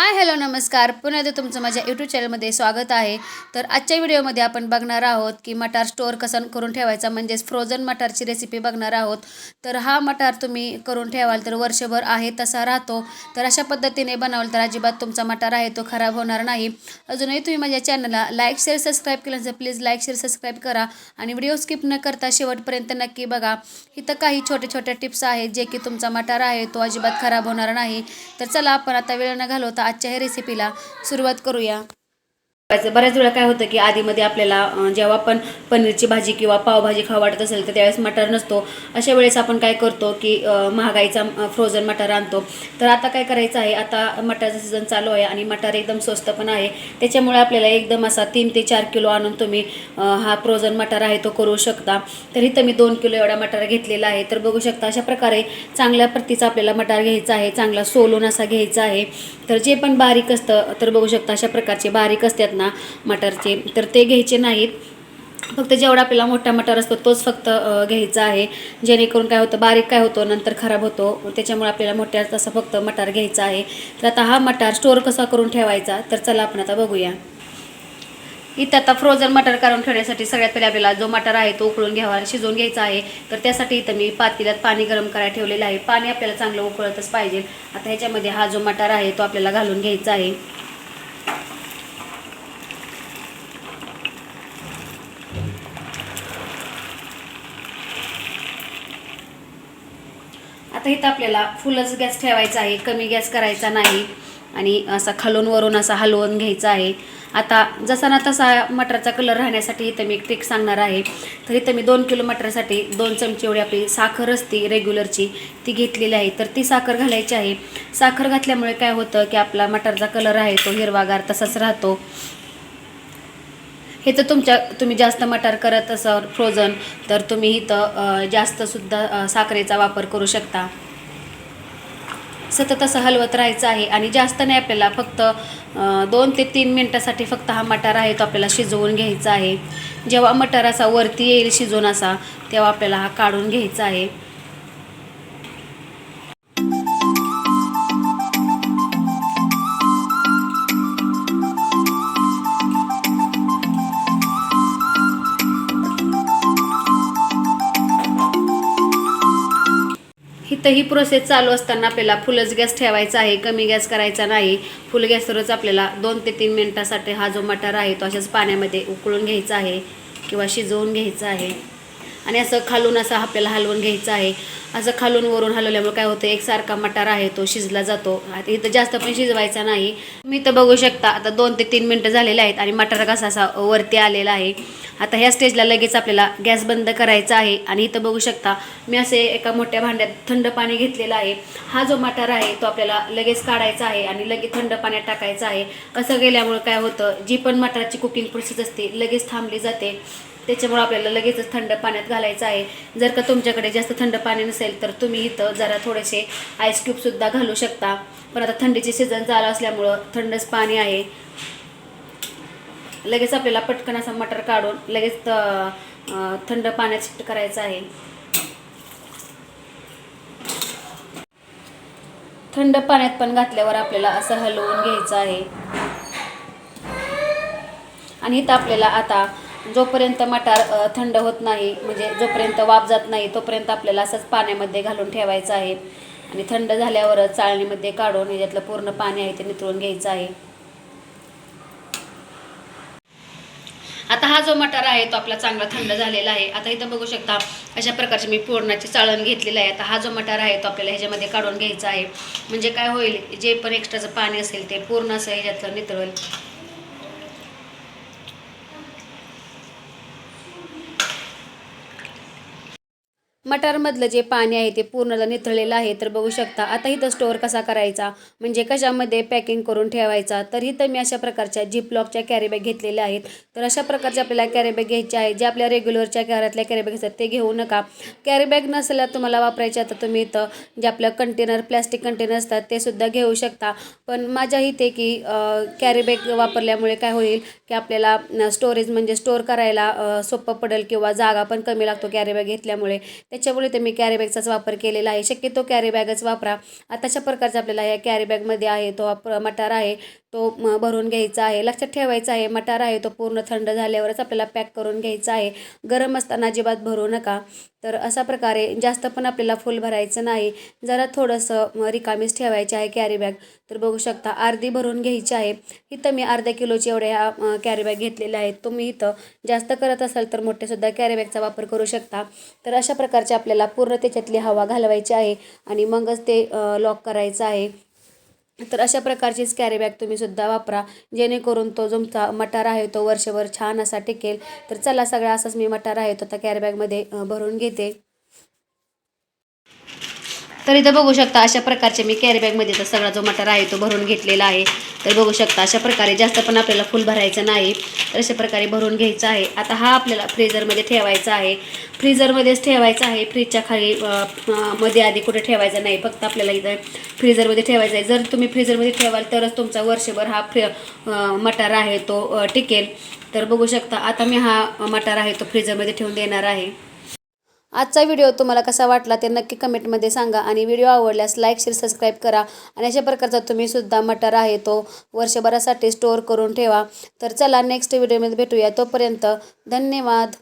Hi hello नमस्कार. पुन्हा एकदा तुमचं माझ्या यूट्यूब चॅनलमध्ये स्वागत आहे. तर आजच्या व्हिडिओमध्ये आपण बघणार आहोत की मटार स्टोअर कसं करून ठेवायचा म्हणजेच फ्रोझन मटारची रेसिपी बघणार आहोत. तर हा मटार तुम्ही करून ठेवाल तर वर्षभर आहे तसा राहतो. तर अशा पद्धतीने बनवाल तर अजिबात तुमचा मटार आहे तो खराब होणार नाही. अजूनही तुम्ही माझ्या चॅनलला लाईक शेअर सबस्क्राईब केलं तर प्लीज लाईक शेअर सबस्क्राईब करा. आणि व्हिडिओ स्किप न करता शेवटपर्यंत नक्की बघा. इथं काही छोटे छोटे टिप्स आहेत जे की तुमचा मटार आहे तो अजिबात खराब होणार नाही. तर चला आपण आता वेळ न घालवता आजच्या रेसिपीला सुरुवात करूया. बऱ्याच वेळा काय होतं की आधीमध्ये आपल्याला जेव्हा आपण पनीरची भाजी किंवा पावभाजी खाऊ वाटत असेल तर त्यावेळेस मटार नसतो. अशा वेळेस आपण काय करतो की महागाईचा फ्रोझन मटार आणतो. तर आता काय करायचं आहे आता मटारचा सीझन चालू आहे आणि मटार एकदम स्वस्त पण आहे. त्याच्यामुळे आपल्याला एकदम असा तीन ते चार किलो आणून तुम्ही हा फ्रोझन मटार आहे तो करू शकता. तर इथं मी दोन किलो एवढा मटार घेतलेला आहे. तर बघू शकता अशा प्रकारे चांगल्या प्रतीचा आपल्याला मटार घ्यायचा आहे चांगला सोलून असा घ्यायचा आहे. तर जे पण बारीक असतं तर बघू शकता अशा प्रकारचे बारीक असतात ना मटारचे. तर ते घ्यायचे नाहीत. फक्त जेवढा आपल्याला मोठा मटार असतो तोच फक्त घ्यायचा आहे. जेणेकरून काय होतं बारीक काय होतो नंतर खराब होतो. त्याच्यामुळे आपल्याला मोठ्या तसा फक्त मटार घ्यायचा आहे. तर आता हा मटार स्टोअर कसा करून ठेवायचा तर चला आपण आता बघूया. इथं आता फ्रोझन मटार काढून ठेवण्यासाठी सगळ्यात पहिले आपल्याला जो मटार आहे तो उकळून घ्यावा शिजवून घ्यायचा आहे. तर त्यासाठी इथं मी पातेल्यात पाणी गरम करायला ठेवलेलं आहे. पाणी आपल्याला चांगलं उकळतच पाहिजे. आता ह्याच्यामध्ये हा जो मटार आहे तो आपल्याला घालून घ्यायचा आहे. आता इथं आपल्याला फुलच गॅस ठेवायचा आहे कमी गॅस करायचा नाही आणि असा खालून वरून असा हलवून घ्यायचा आहे. आता जसा ना तसा मटरचा कलर राहण्यासाठी इथं मी एक ट्रिक सांगणार आहे. तर इथं मी दोन किलो मटरसाठी दोन चमचे एवढी आपली साखर असते रेग्युलरची ती घेतलेली आहे. तर ती साखर घालायची आहे. साखर घातल्यामुळे काय होतं की आपला मटरचा कलर आहे तो हिरवागार तसाच राहतो. हे तर तुमच्या तुम्ही जास्त मटार करत असाल फ्रोझन तर तुम्ही इथं जास्तसुद्धा साखरेचा वापर करू शकता. सतत असं हलवत राहायचं आहे आणि जास्त नाही आपल्याला फक्त दोन ते तीन मिनटासाठी फक्त हा मटार आहे तो आपल्याला शिजवून घ्यायचा आहे. जेव्हा मटार असा वरती येईल शिजवून असा तेव्हा आपल्याला हा काढून घ्यायचा आहे. इथं ही प्रोसेस चालू असताना आपल्याला फुलच गॅस ठेवायचा आहे कमी गॅस करायचा नाही. फुल गॅसवरच आपल्याला दोन ते तीन मिनटासाठी हा जो मटार आहे तो अशाच पाण्यामध्ये उकळून घ्यायचा आहे किंवा शिजवून घ्यायचा आहे. आणि असं खालून असं आपल्याला हलवून घ्यायचं आहे. असं खालून वरून हलवल्यामुळे काय होतं एकसारखा मटार आहे तो शिजला जातो. आता इथं जास्त पण शिजवायचा नाही. मी तर बघू शकता आता दोन ते तीन मिनटं झालेले आहेत आणि मटार कसा असा वरती आलेला आहे. आता ह्या स्टेजला लगेच आपल्याला गॅस बंद करायचा आहे आणि इथं बघू शकता मी असे एका मोठ्या भांड्यात थंड पाणी घेतलेलं आहे. हा जो मटार आहे तो आपल्याला लगेच काढायचा आहे आणि लगेच थंड पाण्यात टाकायचा आहे. असं गेल्यामुळे काय होतं जी पण मटाराची कुकिंग प्रोसेस असते लगेच थांबली जाते. त्याच्यामुळे आपल्याला लगेचच थंड पाण्यात घालायचं आहे. जर का तुमच्याकडे जास्त थंड पाणी नसेल तर तुम्ही इथं जरा थोडेसे आईस क्यूबसुद्धा घालू शकता. पण आता थंडीचे सीझन चालू असल्यामुळं थंडच पाणी आहे. लगेच आपल्याला पटकन असा मटर काढून लगेच थंड पाण्यात शिफ्ट करायचं आहे. थंड पाण्यात पण घातल्यावर आपल्याला असं हलवून घ्यायचं आहे. आणि इथं आपल्याला आता जोपर्यंत मटार थंड होत नाही म्हणजे जोपर्यंत वाफ जात नाही तोपर्यंत आपल्याला असंच पाण्यामध्ये घालून ठेवायचं आहे. आणि थंड झाल्यावर चाळणीमध्ये काढून याच्यातलं पूर्ण पाणी आहे ते नितळून घ्यायचं आहे. आता हा जो मटार आहे तो आपला चांगला थंड झालेला आहे. आता इथं बघू शकता अशा प्रकारचे मी पुरणाची चाळण घेतलेलं आहे. आता हा जो मटार आहे तो आपल्याला ह्याच्यामध्ये काढून घ्यायचा आहे. म्हणजे काय होईल जे पण एक्स्ट्राचं पाणी असेल ते पूर्ण असं ह्याच्यातलं नितळेल. मटारमधलं जे पाणी आहे ते पूर्णतः निथळलेलं आहे तर बघू शकता. आता इथं स्टोअर कसा करायचा? म्हणजे कशामध्ये पॅकिंग करून ठेवायचा? तर इथं मी अशा प्रकारच्या जिपलॉकच्या कॅरीबॅग घेतलेल्या आहेत. तर अशा प्रकारच्या आपल्याला कॅरीबॅग घ्यायच्या आहेत. जे आपल्या रेग्युलरच्या घरातल्या कॅरीबॅग असतात ते घेऊ नका. कॅरीबॅग नसल्या तुम्हाला वापरायच्या तर तुम्ही इथं जे आपलं कंटेनर प्लॅस्टिक कंटेनर असतात ते सुद्धा घेऊ शकता. पण माझ्या इथे की कॅरीबॅग वापरल्यामुळे काय होईल की आपल्याला स्टोरेज म्हणजे स्टोअर करायला सोपं पडेल किंवा जागा पण कमी लागतो कॅरीबॅग घेतल्यामुळे. त्याच्यामुळे ते मी कॅरीबॅगचाच वापर केलेला आहे. शक्यतो कॅरीबॅगच वापरा. आताच्या प्रकारचा आपल्याला या कॅरीबॅगमध्ये आहे तो आप मटार आहे तो भरून घ्यायचा आहे. लक्षात ठेवायचा आहे मटार आहे तो पूर्ण थंड झाल्यावरच आपल्याला पॅक करून घ्यायचा आहे. गरम असताना अजिबात भरू नका. तर अशा प्रकारे जास्त पण आपल्याला फुल भरायचं नाही. जरा थोडंसं रिकामीच ठेवायचे आहे कॅरीबॅग तर बघू शकता अर्धी भरून घ्यायची आहे. इथं मी अर्ध्या किलोची एवढ्या ह्या कॅरीबॅग घेतलेले घेतलेल्या आहेत. तुम्ही इथं जास्त करत असाल तर मोठेसुद्धा कॅरीबॅगचा वापर करू शकता. तर अशा प्रकारचे आपल्याला पूर्ण त्याच्यातली हवा घालवायची आहे आणि मगच ते लॉक करायचं आहे. तर अशा प्रकारचीच कॅरीबॅग बॅग वापरा. जेणेकरून तो तुमचा मटार आहे तो वर्षभर छान असा टिकेल. तर चला सगळा असाच मी मटार आहे तो त्या कॅरी बॅगमध्ये भरून घेते. तर इथं बघू शकता अशा प्रकारचे मी कॅरी बॅगमध्ये तर सगळा जो मटार आहे तो भरून घेतलेला आहे. तर बघू शकता अशा प्रकारे जास्त पण आपल्याला फुल भरायचं नाही. तर अशा प्रकारे भरून घ्यायचं आहे. आता हा आपल्याला फ्रीजरमध्ये ठेवायचा आहे. फ्रीजरमध्येच ठेवायचा आहे. फ्रीजच्या खाली मध्ये आधी कुठे ठेवायचा नाही. फक्त आपल्याला इथं फ्रीजरमध्ये ठेवायचं आहे. जर तुम्ही फ्रीजरमध्ये ठेवाल तरच तुमचा वर्षभर हा फ्री मटार आहे तो टिकेल. तर बघू शकता आता मी हा मटार आहे तो फ्रीजरमध्ये ठेवून देणार आहे. आजचा व्हिडिओ तुम्हाला कसा वाटला ते नक्की कमेंटमध्ये सांगा आणि व्हिडिओ आवडल्यास लाईक शेअर सबस्क्राईब करा. आणि अशा प्रकारचा तुम्ही सुद्धा मटर आहे तो वर्षभरासाठी स्टोअर करून ठेवा. तर चला नेक्स्ट व्हिडिओमध्ये भेटूया. तोपर्यंत धन्यवाद.